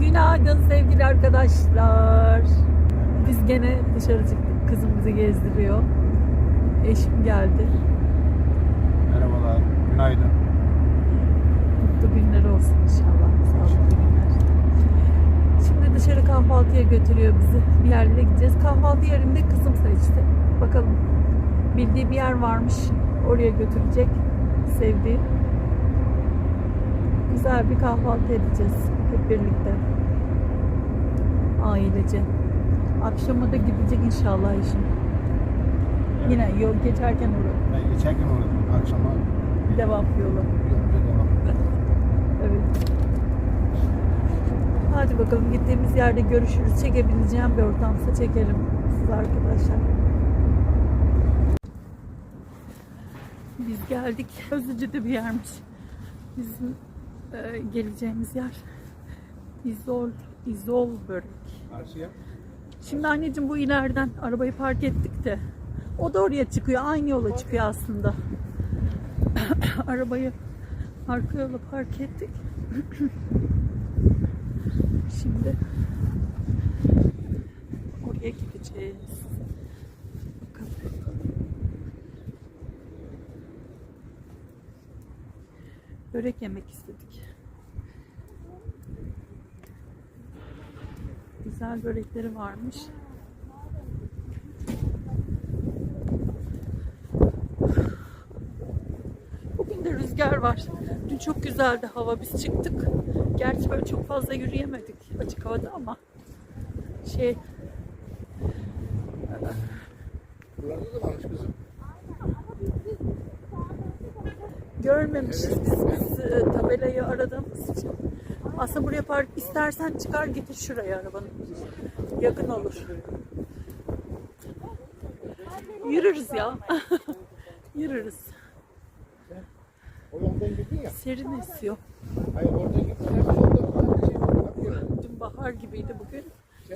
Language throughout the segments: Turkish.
Günaydın sevgili arkadaşlar. Biz gene dışarı çıktık. Kızımızı gezdiriyor. Eşim geldi. Merhabalar, günaydın. Mutlu günler olsun inşallah. Sağlıklı günler. Şimdi dışarı kahvaltıya götürüyor bizi. Bir yerlere gideceğiz. Kahvaltı yerinde kızım seçti. Bakalım. Bildiği bir yer varmış. Oraya götürecek. Sevdiği. Güzel bir kahvaltı edeceğiz. Hep birlikte. Ailece. Akşama da gidecek inşallah eşim. Yine yol geçerken uğradım. Ben geçerken uğradım. Akşama Devam yola. Evet. Hadi bakalım gittiğimiz yerde görüşürüz. Çekebileceğim bir ortamsa çekelim siz arkadaşlar. Biz geldik. Özücü'de bir yermiş. Bizim e, geleceğimiz yer. İzol, İzol börek. Şimdi anneciğim bu ileriden arabayı park ettik de o da oraya çıkıyor. Aynı yola çıkıyor aslında. arabayı arka yola park ettik. Şimdi oraya gideceğiz. Börek yemek istedik. Güzel börekleri varmış. Bugün de rüzgar var. Dün çok güzeldi hava. Biz çıktık. Gerçi böyle çok fazla yürüyemedik açık havada ama şey Buralarda da varmış kızım. görmemişiz biz, biz e, tabelayı aradığımız için. Aslında buraya park istersen çıkar getir şuraya arabanı. Yakın olur. Yürürüz ya. Yürürüz. O yoldan girdin ya. Serin esiyor. Hayır. Solda şey yere. Dün bahar gibiydi bugün.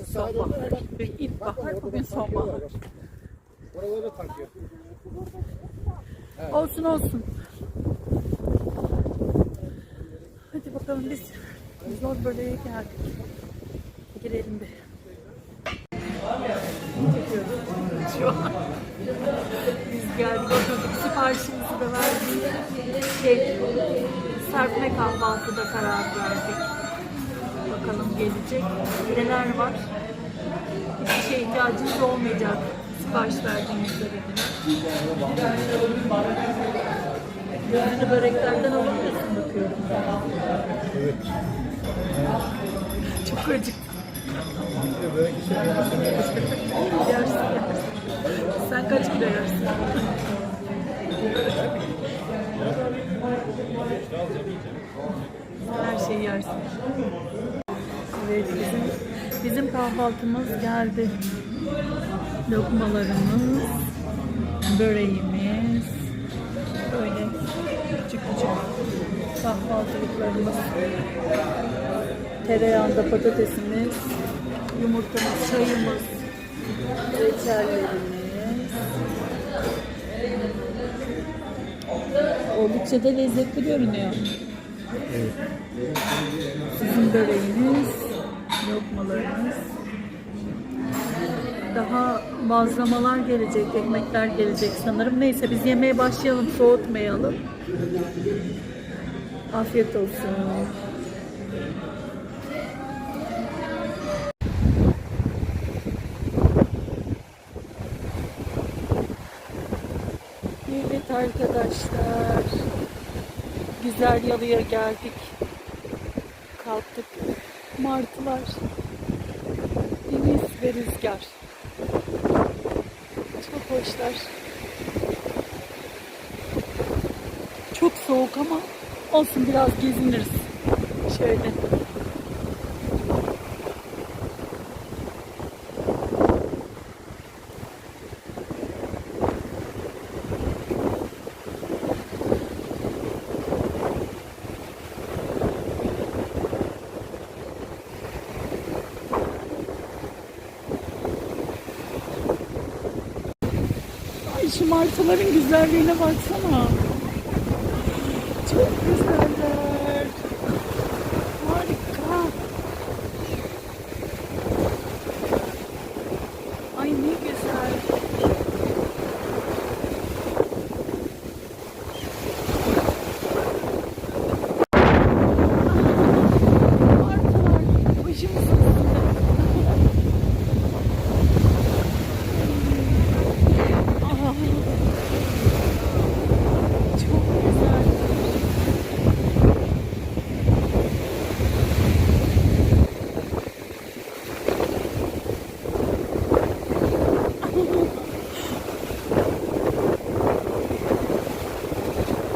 Sonbahar. ilkbahar, bugün sonbahar. Oraları park yeri. Olsun olsun. Hadi bakalım biz zor böreğe geldik. Girelim bir. Şu an. Biz geldik oturduk siparişimizi verdik. Şey, serpme kahvaltıda karar verdik. Bakalım gelecek. Neler var? Hiçbir şeye ihtiyacınız olmayacak. Sipariş verdiğinizde dediler. Gözünü böreklerden alıyorsun bakıyorum. Evet. Çok acık. Bir de böyle yapmasın. Yersin yersin. Sen kaç kilo yersin? Her şeyi yersin. Evet bizim bizim kahvaltımız geldi. Lokmalarımız, böreğimiz, böyle küçük küçük kahvaltılıklarımız. Tereyağında patatesimiz, yumurtamız, çayımız, reçellerimiz. Oldukça da lezzetli görünüyor. Sizin böreğiniz, lokmalarınız. Daha bazlamalar gelecek, ekmekler gelecek sanırım. Neyse biz yemeğe başlayalım, soğutmayalım. Afiyet olsun. Evet arkadaşlar. Güzel yalıya geldik. Kalktık. Martılar. Deniz ve rüzgar. Çok hoşlar. Çok soğuk ama olsun biraz geziniriz. Şöyle. şu martıların güzelliğine baksana. Çok güzeller. Harika. Ay ne güzel. Martılar başımızın üstünde. Ah. Çok güzel.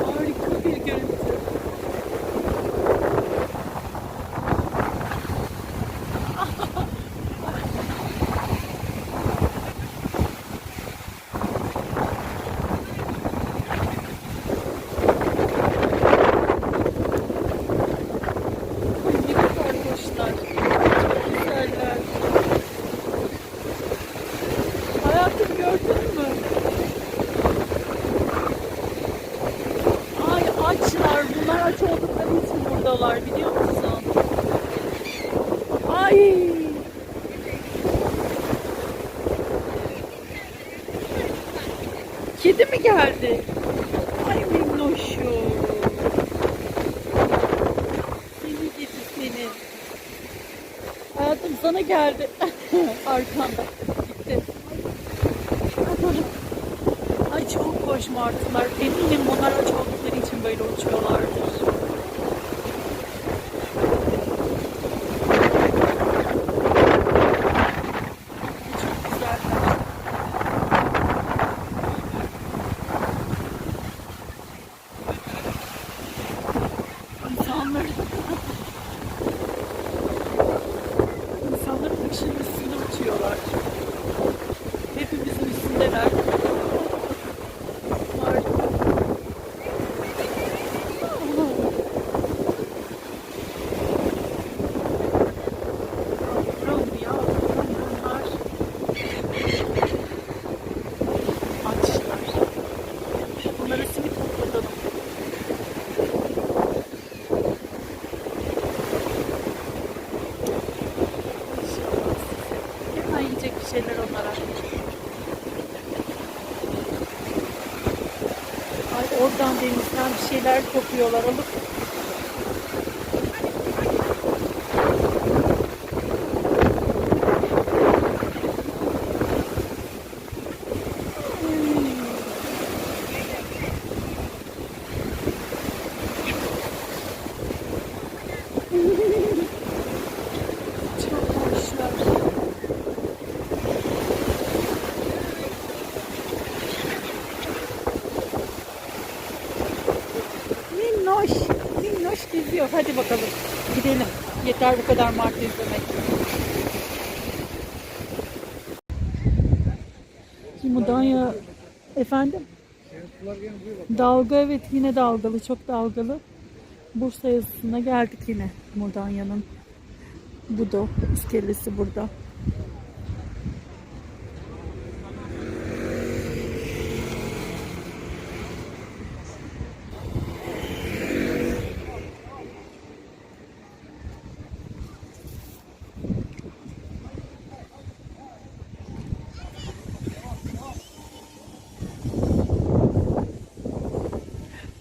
Harika bir görüntü. Ay ne kadar hoşlar. Çok güzeller. Hayatım gördün mü? Ay açlar. Bunlar aç oldukları buradalar biliyor musun? Ay. Kedi mi geldi? Ay minnoşum. Seni gidi seni. Hayatım sana geldi. Arkanda. Gitti. Ay çok hoş martılar. Eminim bunlar aç oldukları için böyle uçuyorlardır. Şeyler onlara. Ay oradan denizden bir şeyler kopuyorlar alıp. Çok hoşlar. Minnoş, minnoş geziyor. Hadi bakalım gidelim. Yeter bu kadar martı izlemek. Mudanya efendim dalga evet yine dalgalı çok dalgalı. Bursa yazısına geldik yine Mudanya'nın. Budo iskelesi burada.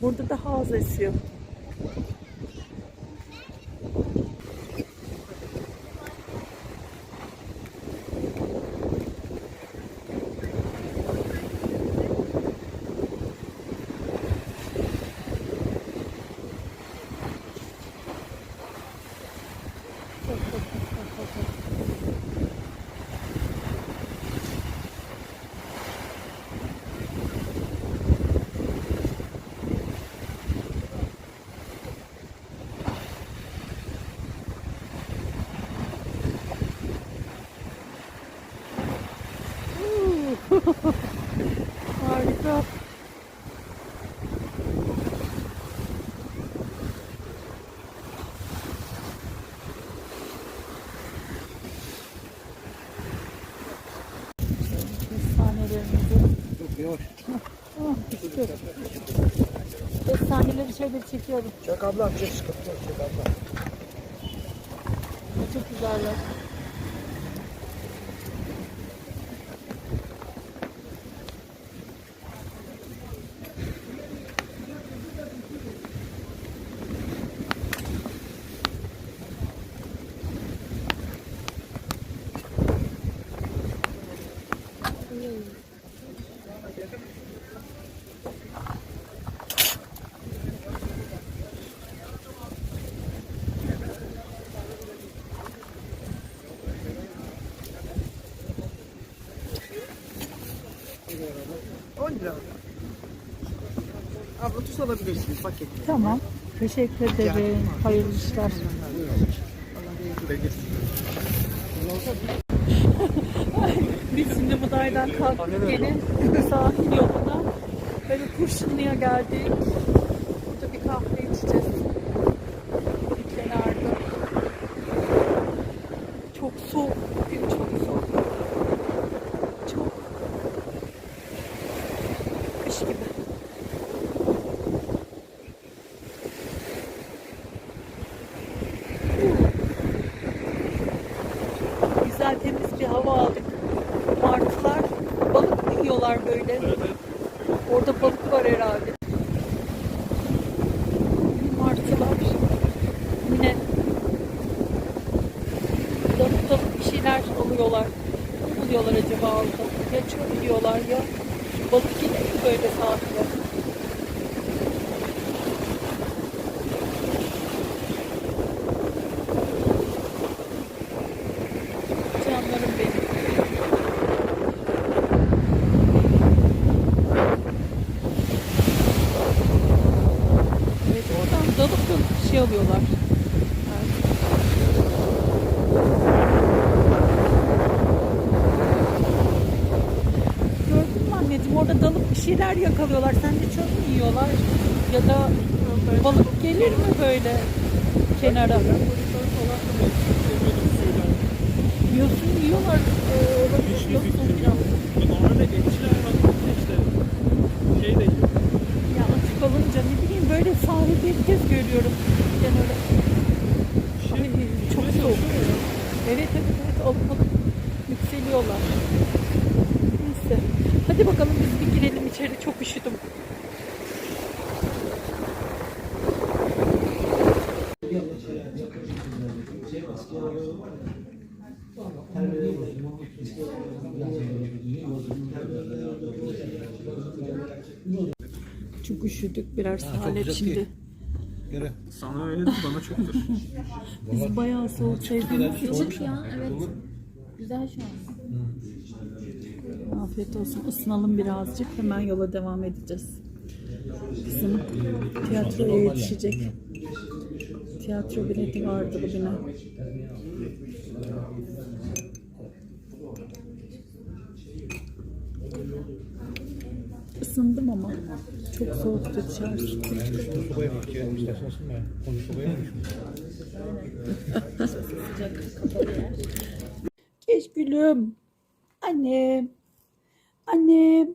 Burada da haz esiyor. Düştü. Efsaneleri şöyle çekiyorum. Çek ablam çek sıkıntı yok çek ablam. Çok güzeller. Alabilirsiniz paketli. Tamam. Teşekkür ederim. Hayırlı işler. Biz şimdi Buday'dan kalktık gene sahil yoluna. Böyle Kurşunlu'ya geldik. Burada bir kahve içeceğiz. Bir kenarda. Çok soğuk. Bugün çok soğuk. Çok. Kış gibi. Güzel temiz bir hava aldık. Martılar balık mı yiyorlar böyle? Orada balık var herhalde. Martılar. Yine dalıp dalıp bir alıyorlar. Ne buluyorlar acaba orada? Ya çöp yiyorlar ya balık yine böyle sahile? Canlarım benim. Evet oradan dalıp dalıp bir şey alıyorlar. Evet. Gördün mü anneciğim orada dalıp bir şeyler yakalıyorlar. Sence çöp mü yiyorlar? Ya da balık gelir mi böyle kenara? Yosun yiyorlar. Normalde etçil hayvan işte şey de yiyor. Ya açık olunca ne bileyim böyle sahilde ilk kez görüyorum. Yani öyle. Ay, çok soğuk. Evet evet evet alıp alıp yükseliyorlar. Neyse. Hadi bakalım biz bir girelim içeri çok üşüdüm. Çok üşüdük birer salep şimdi. Göre. Sana öyle değil bana çoktur. Biz bayağı soğuk sevdiğimiz için. Sıcak ya evet. Güzel şu an. Afiyet olsun. Isınalım birazcık. Hemen yola devam edeceğiz. Bizim tiyatroya yetişecek. Tiyatro bileti vardı bugüne. Isındım ama çok soğuktu dışarısı. Tuz sobaya bak ya. İstersen ısınma ya. Koyu sobaya mı Geç gülüm. Annem. Annem.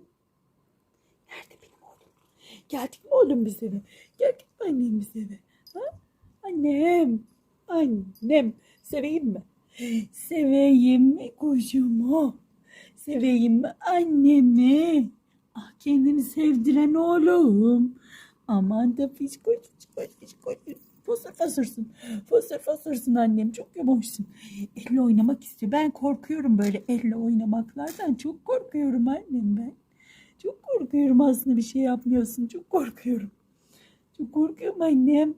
Nerede benim oğlum? Geldik mi oğlum biz eve? Geldik mi annem biz eve? Ha? Annem. Annem. Seveyim mi? Seveyim mi kuşumu? Seveyim mi annemi? Ah kendini sevdiren oğlum. Aman da fişkoş fişkoş fişkoş. Fosur fosursun. Fosur fosursun annem. Çok yavaşsın. Elle oynamak istiyor. Ben korkuyorum böyle elle oynamaklardan. Çok korkuyorum annem ben. Çok korkuyorum aslında bir şey yapmıyorsun. Çok korkuyorum. Çok korkuyorum annem.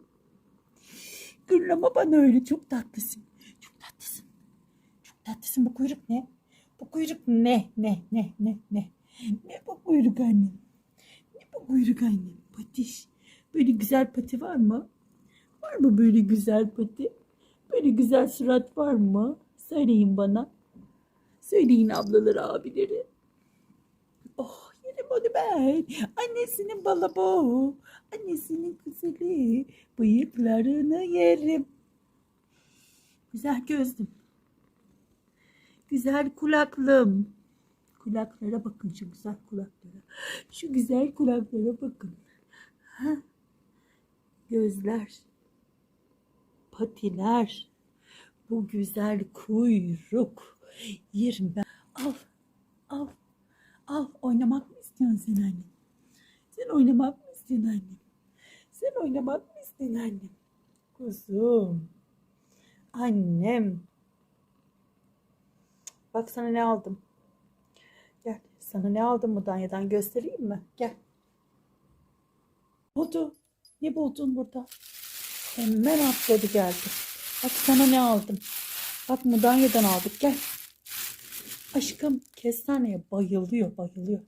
Gürlama bana öyle. Çok tatlısın. Çok tatlısın. Çok tatlısın. Bu kuyruk ne? Bu kuyruk ne? Ne? Ne? Ne? Ne? Ne bu kuyruk annem? Ne bu kuyruk annem? Patiş. Böyle güzel pati var mı? Var mı böyle güzel pati? Böyle güzel surat var mı? Söyleyin bana. Söyleyin ablaları abileri. Oh yerim onu ben. Annesinin balı bu. Annesinin güzeli. Bıyıklarını yerim. Güzel gözlüm. Güzel kulaklım. Kulaklara bakın şu güzel kulaklara. Şu güzel kulaklara bakın. Ha? Gözler. Patiler. Bu güzel kuyruk. Ben. Al. Al. Al. Oynamak mı istiyorsun sen anne? Sen oynamak mı istiyorsun anne? Sen oynamak mı istiyorsun annem? Kuzum. Annem. Bak sana ne aldım. Gel. Sana ne aldım Mudanya'dan göstereyim mi? Gel. Oldu. Ne buldun burada? Hemen atladı geldi. Bak sana ne aldım. Bak Mudanya'dan aldık. Gel. Aşkım kestaneye bayılıyor bayılıyor.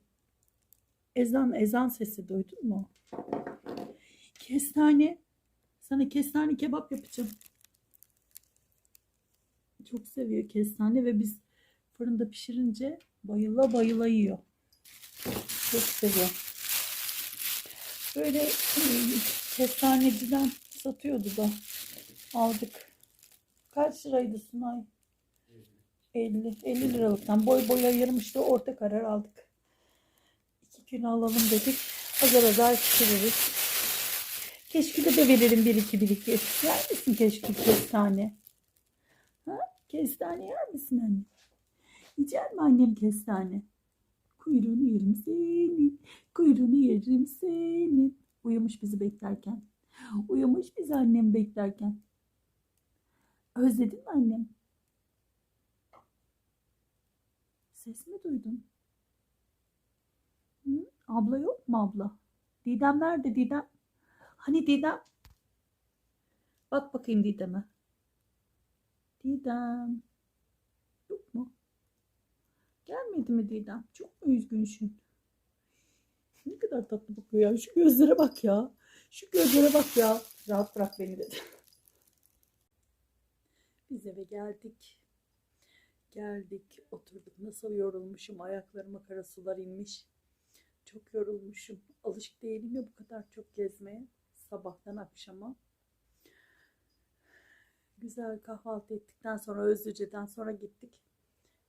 Ezan ezan sesi duydun mu? Kestane. Sana kestane kebap yapacağım. Çok seviyor kestane ve biz fırında pişirince bayıla bayıla yiyor. Çok seviyor. Böyle e, kestaneciden satıyordu da aldık. Kaç liraydı Sunay? 50. 50 liralıktan boy boy ayırmıştı. Orta karar aldık. 2 kilo alalım dedik. Azar azar pişiririz. Keşkülü de verelim bir iki bir iki. Yer misin keşkül kestane? Ha? Kestane yer misin anne? Yiyecek mi annem kestane? Kuyruğunu yerim senin. Kuyruğunu yerim senin. Uyumuş bizi beklerken. Uyumuş bizi annem beklerken. Özledin mi annem? Ses mi duydun? Hı? Abla yok mu abla? Didem nerede Didem? Hani Didem? Bak bakayım Didem'e. Didem. Yok mu? Gelmedi mi Didem? Çok mu üzgünsün? Ne kadar tatlı bakıyor ya. Şu gözlere bak ya. Şu gözlere bak ya. Rahat bırak beni dedi. Biz eve geldik. Geldik, oturduk. Nasıl yorulmuşum. Ayaklarıma kara sular inmiş. Çok yorulmuşum. Alışık değilim ya bu kadar çok gezmeye. Sabahtan akşama. Güzel kahvaltı ettikten sonra Özlüce'den sonra gittik.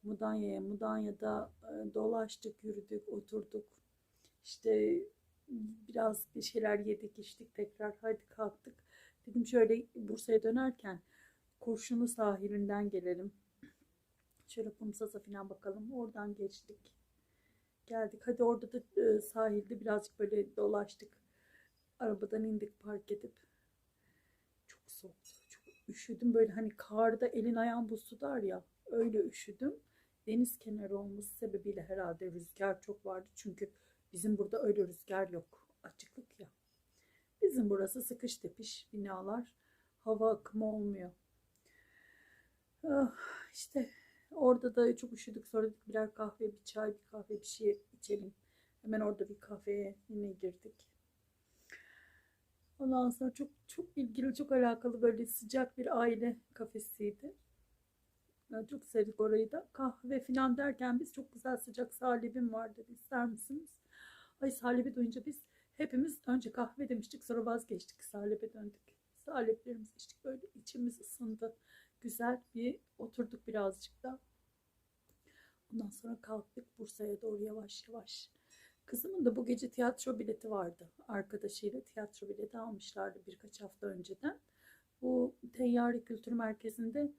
Mudanya'ya. Mudanya'da e, dolaştık, yürüdük, oturduk. İşte biraz bir şeyler yedik, içtik tekrar. Hadi kalktık. Dedim şöyle Bursa'ya dönerken Kurşunlu sahilinden gelelim. Şöyle Kumsas'a falan bakalım. Oradan geçtik. Geldik. Hadi orada da e, sahilde birazcık böyle dolaştık. Arabadan indik park edip. Çok soğuktu. Çok üşüdüm. Böyle hani karda elin ayağın buz tutar ya. Öyle üşüdüm. Deniz kenarı olması sebebiyle herhalde rüzgar çok vardı. Çünkü bizim burada öyle rüzgar yok. Açıklık ya. Bizim burası sıkış tepiş binalar. Hava akımı olmuyor. Ah, işte orada da çok üşüdük. Sonra dedik birer kahve, bir çay, bir kahve bir şey içelim. Hemen orada bir kafeye yine girdik. Ondan sonra çok çok ilgili, çok alakalı böyle sıcak bir aile kafesiydi. Yani çok sevdik orayı da. Kahve falan derken biz çok güzel sıcak salibim var dedi. İster misiniz? Ay salibi duyunca biz hepimiz önce kahve demiştik sonra vazgeçtik. Salibe döndük. Saliplerimizi içtik böyle içimiz ısındı güzel bir oturduk birazcık da. Ondan sonra kalktık Bursa'ya doğru yavaş yavaş. Kızımın da bu gece tiyatro bileti vardı. Arkadaşıyla tiyatro bileti almışlardı birkaç hafta önceden. Bu Teyyare Kültür Merkezi'nde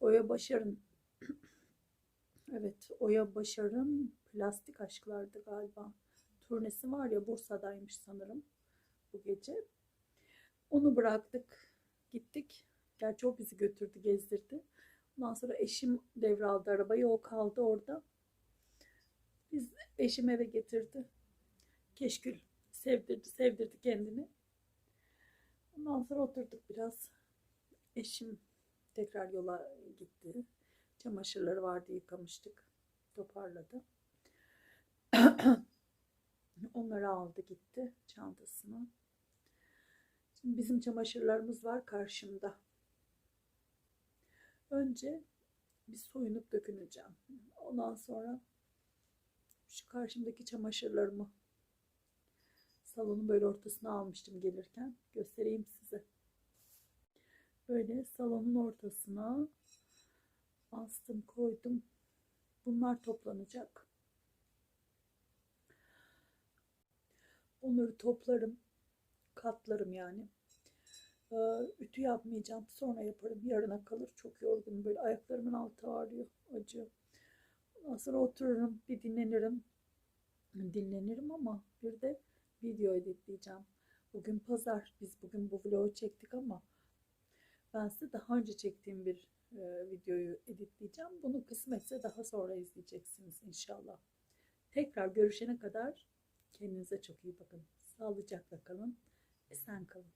Oya Başar'ın evet Oya Başar'ın Plastik Aşklar'dı galiba. Turnesi var ya Bursa'daymış sanırım bu gece. Onu bıraktık gittik. Gerçi o bizi götürdü, gezdirdi. Ondan sonra eşim devraldı arabayı. O kaldı orada. Biz eşim eve getirdi. Keşkül sevdirdi, sevdirdi kendini. Ondan sonra oturduk biraz. Eşim tekrar yola gitti. Çamaşırları vardı yıkamıştık. Toparladı. Onları aldı gitti çantasına. Şimdi bizim çamaşırlarımız var karşımda. Önce bir soyunup döküneceğim. Ondan sonra şu karşımdaki çamaşırlarımı salonun böyle ortasına almıştım gelirken. Göstereyim size. Böyle salonun ortasına astım koydum. Bunlar toplanacak. Onları toplarım. Katlarım yani. Ee, ütü yapmayacağım. Sonra yaparım. Yarına kalır. Çok yorgunum. Böyle ayaklarımın altı ağrıyor. Acıyor. Ondan sonra otururum. Bir dinlenirim. Dinlenirim ama bir de video editleyeceğim. Bugün pazar. Biz bugün bu vlogu çektik ama ben size daha önce çektiğim bir e, videoyu editleyeceğim. Bunu kısmetse daha sonra izleyeceksiniz inşallah. Tekrar görüşene kadar kendinize çok iyi bakın. Sağlıcakla kalın. Esen kalın.